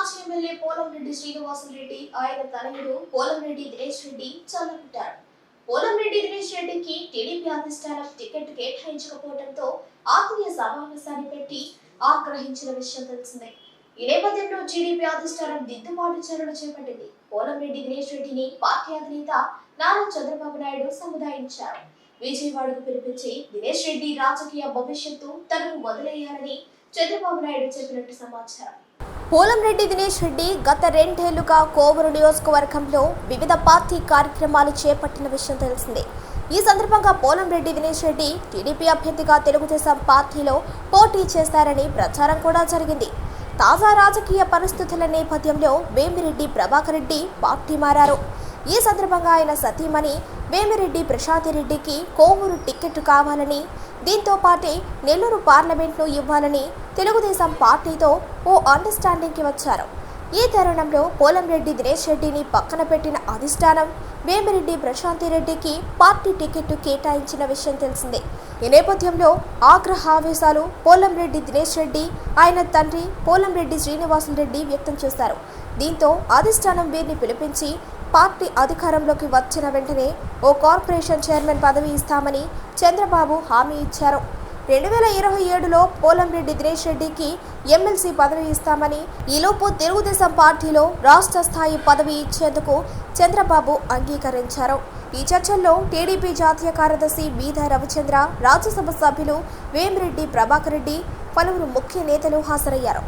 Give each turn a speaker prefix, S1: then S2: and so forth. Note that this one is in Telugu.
S1: మాజీ ఎమ్మెల్యే పోలంరెడ్డి శ్రీనివాసరెడ్డి ఆయన తనయుడు పోలంరెడ్డి దినేష్ రెడ్డి చల్లబడ్డారు పోలంరెడ్డి దినేష్ రెడ్డికి టీడీపీ అధిష్టానం టికెట్ కేటాయించకపోవడంతో ఆత్మీయ సమావేశాన్ని పెట్టి ఆగ్రహించిన విషయం తెలిసిందే. ఈ నేపథ్యంలో టీడీపీ అధిష్టానం దిద్దుబాటు చర్యలు చేపట్టింది. పోలంరెడ్డి దినేష్ రెడ్డిని పార్టీ అధినేత నారా చంద్రబాబు నాయుడు సముదాయించారు. విజయవాడకు పిలిపించి దినేష్ రెడ్డి రాజకీయ భవిష్యత్తు తనకు మొదలయ్యారని చంద్రబాబు నాయుడు చెప్పినట్టు సమాచారం. పోలంరెడ్డి దినేష్ రెడ్డి గత రెండేళ్ళుగా కోవూరు నియోజకవర్గంలో వివిధ పార్టీ కార్యక్రమాలు చేపట్టిన విషయం తెలిసిందే. ఈ సందర్భంగా పోలంరెడ్డి దినేష్ రెడ్డి టీడీపీ అభ్యర్థిగా తెలుగుదేశం పార్టీలో పోటీ చేస్తారని ప్రచారం కూడా జరిగింది. తాజా రాజకీయ పరిస్థితుల నేపథ్యంలో వేమిరెడ్డి ప్రభాకర్ రెడ్డి పార్టీ మారారు. ఈ సందర్భంగా ఆయన సతీమణి వేమిరెడ్డి ప్రశాంతిరెడ్డికి కోవూరు టిక్కెట్టు కావాలని దీంతో పాటే నెల్లూరు పార్లమెంట్ను ఇవ్వాలని తెలుగుదేశం పార్టీతో ఓ అండర్స్టాండింగ్కి వచ్చారు. ఈ తరుణంలో పోలంరెడ్డి దినేష్ రెడ్డిని పక్కన పెట్టిన అధిష్టానం వేమిరెడ్డి ప్రశాంతిరెడ్డికి పార్టీ టికెట్ కేటాయించిన విషయం తెలిసిందే. ఈ నేపథ్యంలో ఆగ్రహావేశాలు పోలంరెడ్డి దినేష్ రెడ్డి ఆయన తండ్రి పోలంరెడ్డి శ్రీనివాసులరెడ్డి వ్యక్తం చేశారు. దీంతో అధిష్టానం వీరిని పిలిపించి పార్టీ అధికారంలోకి వచ్చిన వెంటనే ఓ కార్పొరేషన్ చైర్మన్ పదవి ఇస్తామని చంద్రబాబు హామీ ఇచ్చారు. రెండు వేల ఇరవై ఏడులో పోలంరెడ్డి దినేష్ రెడ్డికి ఎమ్మెల్సీ పదవి ఇస్తామని ఈలోపు తెలుగుదేశం పార్టీలో రాష్ట్ర స్థాయి పదవి ఇచ్చేందుకు చంద్రబాబు అంగీకరించారు. ఈ చర్చల్లో టీడీపీ జాతీయ కార్యదర్శి బీదా రవిచంద్ర రాజ్యసభ సభ్యులు వేమిరెడ్డి ప్రభాకర్ రెడ్డి పలువురు ముఖ్య నేతలు హాజరయ్యారు.